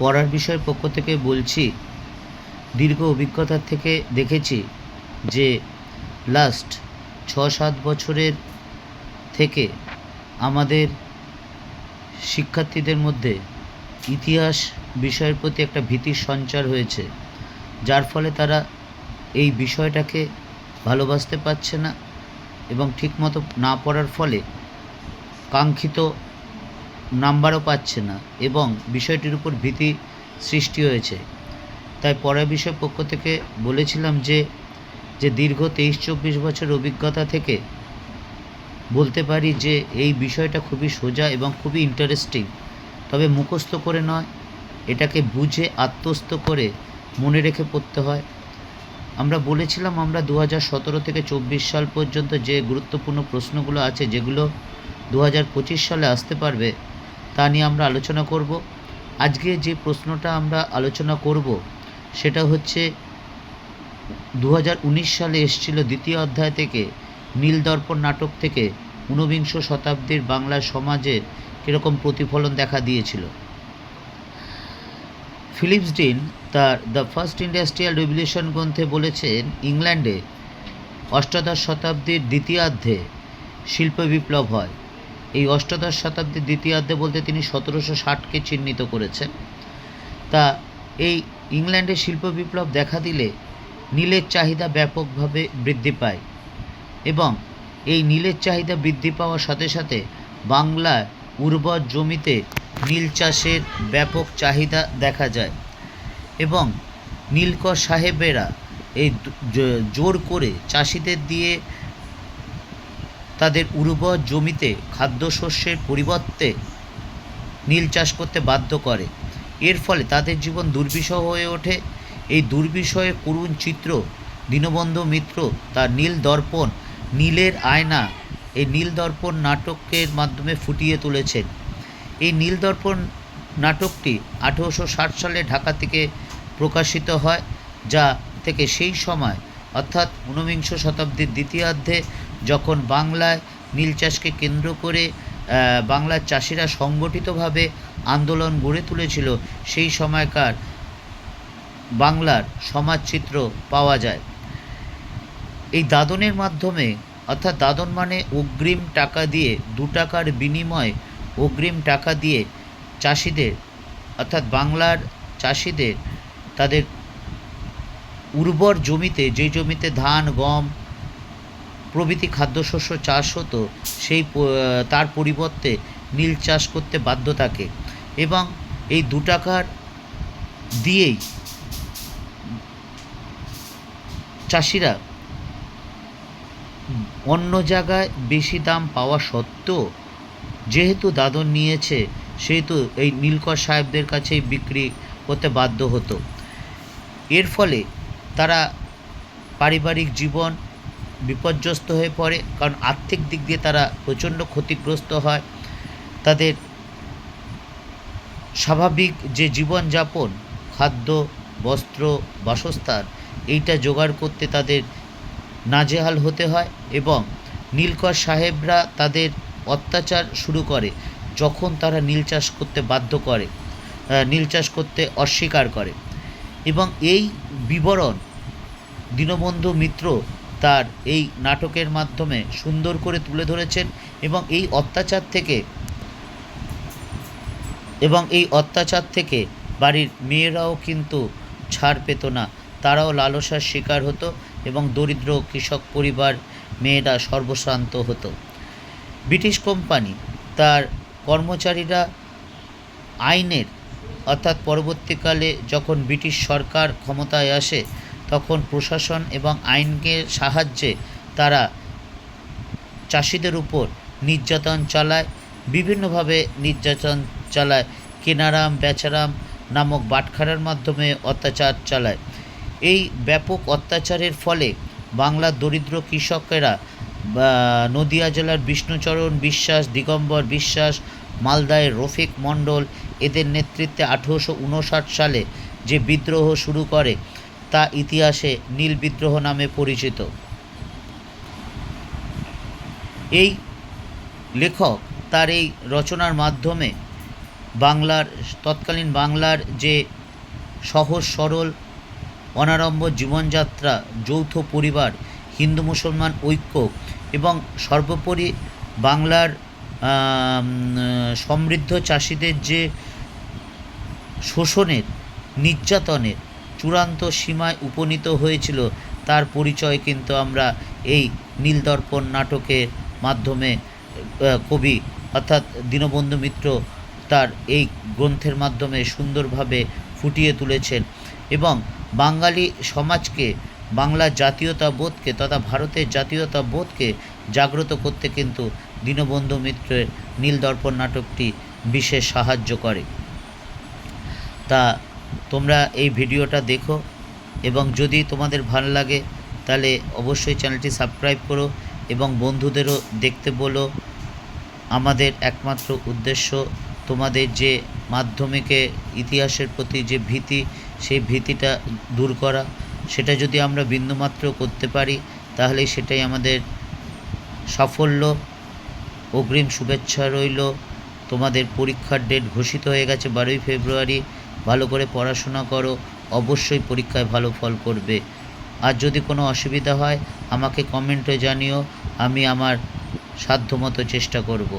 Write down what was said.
পড়ার বিষয়ের পক্ষ থেকে বলছি, দীর্ঘ অভিজ্ঞতার থেকে দেখেছি যে লাস্ট ছ সাত বছরের থেকে আমাদের শিক্ষার্থীদের মধ্যে ইতিহাস বিষয়ের প্রতি একটা ভীতির সঞ্চার হয়েছে, যার ফলে তারা এই বিষয়টাকে ভালোবাসতে পারছে না এবং ঠিকমতো না পড়ার ফলে কাঙ্ক্ষিত নাম্বারও পাচ্ছে না এবং বিষয়টির উপর ভীতি সৃষ্টি হয়েছে। তাই পড়া বিষয় পক্ষ থেকে বলেছিলাম যে যে দীর্ঘ তেইশ চব্বিশ বছর অভিজ্ঞতা থেকে বলতে পারি যে, এই বিষয়টা খুবই সোজা এবং খুবই ইন্টারেস্টিং তবে মুখস্থ করে নয়, এটাকে বুঝে আত্মস্থ করে মনে রেখে পড়তে হয়। আমরা বলেছিলাম আমরা দু হাজার সতেরো থেকে চব্বিশ সাল পর্যন্ত যে গুরুত্বপূর্ণ প্রশ্নগুলো আছে, যেগুলো দু হাজার পঁচিশ সালে আসতে পারবে তা নিয়ে আমরা আলোচনা করব। আজকে যে প্রশ্নটা আমরা আলোচনা করব, সেটা হচ্ছে দু হাজার উনিশ সালে এসেছিল দ্বিতীয় অধ্যায় থেকে নীল দর্পণ নাটক থেকে ঊনবিংশ শতাব্দীর বাংলা সমাজের কীরকম প্রতিফলন দেখা দিয়েছিল। ফিলিপস ডিন তার দ্য ফার্স্ট ইন্ডাস্ট্রিয়াল রেভলিউশন গ্রন্থে বলেছেন, ইংল্যান্ডে অষ্টাদশ শতাব্দীর দ্বিতীয়ার্ধে শিল্প বিপ্লব হয়। এই অষ্টাদশ শতাব্দীর দ্বিতীয়ার্ধে বলতে তিনি সতেরোশো ষাটকে চিহ্নিত করেছেন। তা এই ইংল্যান্ডে শিল্প বিপ্লব দেখা দিলে নীলের চাহিদা ব্যাপকভাবে বৃদ্ধি পায় এবং এই নীলের চাহিদা বৃদ্ধি পাওয়ার সাথে সাথে বাংলায় উর্বর জমিতে নীল চাষের ব্যাপক চাহিদা দেখা যায় এবং নীলকর সাহেবেরা এই জোর করে চাষিদের দিয়ে তাদের উর্বর জমিতে খাদ্যশস্যের পরিবর্তে নীল চাষ করতে বাধ্য করে। এর ফলে তাদের জীবন দুর্বিষহ হয়ে ওঠে। এই দুর্বিষয়ে করুণ চিত্র, দীনবন্ধু মিত্র, তার নীল দর্পণ, নীলের আয়না, এই নীল দর্পণ নাটকের মাধ্যমে ফুটিয়ে তুলেছেন। এই নীল দর্পণ নাটকটি আঠেরোশো ষাট সালে ঢাকা থেকে প্রকাশিত হয়, যা থেকে সেই সময়, অর্থাৎ ঊনবিংশ শতাব্দীর দ্বিতীয়ার্ধে যখন বাংলায় নীল চাষকে কেন্দ্র করে বাংলার চাষিরা সংগঠিতভাবে আন্দোলন গড়ে তুলেছিল, সেই সময়কার বাংলার সমাজচিত্র পাওয়া যায়। এই দাদনের মাধ্যমে, অর্থাৎ দাদন মানে অগ্রিম টাকা দিয়ে, দু টাকার বিনিময়ে অগ্রিম টাকা দিয়ে চাষিদের, অর্থাৎ বাংলার চাষিদের, তাদের উর্বর জমিতে, যে জমিতে ধান, গম প্রভৃতি খাদ্যশস্য চাষ হতো, সেই তার পরিবর্তে নীল চাষ করতে বাধ্য থাকে এবং এই দু টাকার দিয়েই চাষিরা অন্য জায়গায় বেশি দাম পাওয়া সত্ত্বেও যেহেতু দাদন নিয়েছে, সেহেতু এই নীলকর সাহেবদের কাছেই বিক্রি করতে বাধ্য হতো। এর ফলে তারা পারিবারিক জীবন বিপর্যস্ত হয়ে পড়ে, কারণ আর্থিক দিক দিয়ে তারা প্রচণ্ড ক্ষতিগ্রস্ত হয়। তাদের স্বাভাবিক যে জীবনযাপন, খাদ্য, বস্ত্র, বাসস্থান, এইটা জোগাড় করতে তাদের নাজেহাল হতে হয় এবং নীলকর সাহেবরা তাদের অত্যাচার শুরু করে যখন তারা নীল চাষ করতে বাধ্য করে নীল চাষ করতে অস্বীকার করে। এবং এই বিবরণ দীনবন্ধু মিত্র তার এই নাটকের মাধ্যমে সুন্দর করে তুলে ধরেছেন এবং এই অত্যাচার থেকে এবং এই অত্যাচার থেকে বাড়ির মেয়েরাও কিন্তু ছাড় পেত না। তারাও লালসার শিকার হতো এবং দরিদ্র কৃষক পরিবার মেয়েরা সর্বশান্ত হতো। ব্রিটিশ কোম্পানি তার কর্মচারীরা আইনের, অর্থাৎ পরবর্তীকালে যখন ব্রিটিশ সরকার ক্ষমতায় আসে তখন প্রশাসন এবং আইনকে সাহায্যে তারা চাষিদের উপর নির্যাতন চালায়, বিভিন্নভাবে নির্যাতন চালায়, কেনারাম, বেচারাম নামক বাটখারার মাধ্যমে অত্যাচার চালায়। এই ব্যাপক অত্যাচারের ফলে বাংলার দরিদ্র কৃষকেরা নদিয়া জেলার বিষ্ণুচরণ বিশ্বাস, দিগম্বর বিশ্বাস মালদায়ের রফিক মণ্ডল এদের নেতৃত্বে আঠেরোশো উনষাট সালে যে বিদ্রোহ শুরু করে তা ইতিহাসে নীল বিদ্রোহ নামে পরিচিত। এই লেখক তার এই রচনার মাধ্যমে বাংলার, তৎকালীন বাংলার যে সহজ, সরল, অনারম্ভ জীবনযাত্রা, যৌথ পরিবার, হিন্দু মুসলমান ঐক্য এবং সর্বোপরি বাংলার সমৃদ্ধ চাষিদের যে শোষণের, নির্যাতনের চূড়ান্ত সীমায় উপনীত হয়েছিল। তার পরিচয় কিন্তু আমরা এই নীলদর্পণ নাটকের মাধ্যমে কবি অর্থাৎ দীনবন্ধু মিত্র তার এই গ্রন্থের মাধ্যমে সুন্দরভাবে ফুটিয়ে তুলেছেন এবং বাঙালি সমাজকে বাংলার জাতীয়তাবোধকে তথা ভারতের জাতীয়তা বোধকে জাগ্রত করতে কিন্তু দীনবন্ধু মিত্রের নীলদর্পণ নাটকটি বিশেষ সাহায্য করে। তা তোমরা এই ভিডিওটা দেখো এবং যদি তোমাদের ভালো লাগে, তাহলে অবশ্যই চ্যানেলটি সাবস্ক্রাইব করো এবং বন্ধুদেরও দেখতে বলো। আমাদের একমাত্র উদ্দেশ্য তোমাদের যে মাধ্যমিকে ইতিহাসের প্রতি যে ভীতি, সেই ভীতিটা দূর করা। সেটা যদি আমরা বিন্দুমাত্র করতে পারি, তাহলে সেটাই আমাদের সাফল্য। অগ্রিম শুভেচ্ছা রইল। তোমাদের পরীক্ষার ডেট ঘোষিত হয়ে গেছে বারোই ফেব্রুয়ারি। ভালো করে পড়াশোনা করো, অবশ্যই পরীক্ষায় ভালো ফল করবে। আর যদি কোনো অসুবিধা হয়, আমাকে কমেন্টে জানিও, আমি আমার সাধ্যমতো চেষ্টা করব।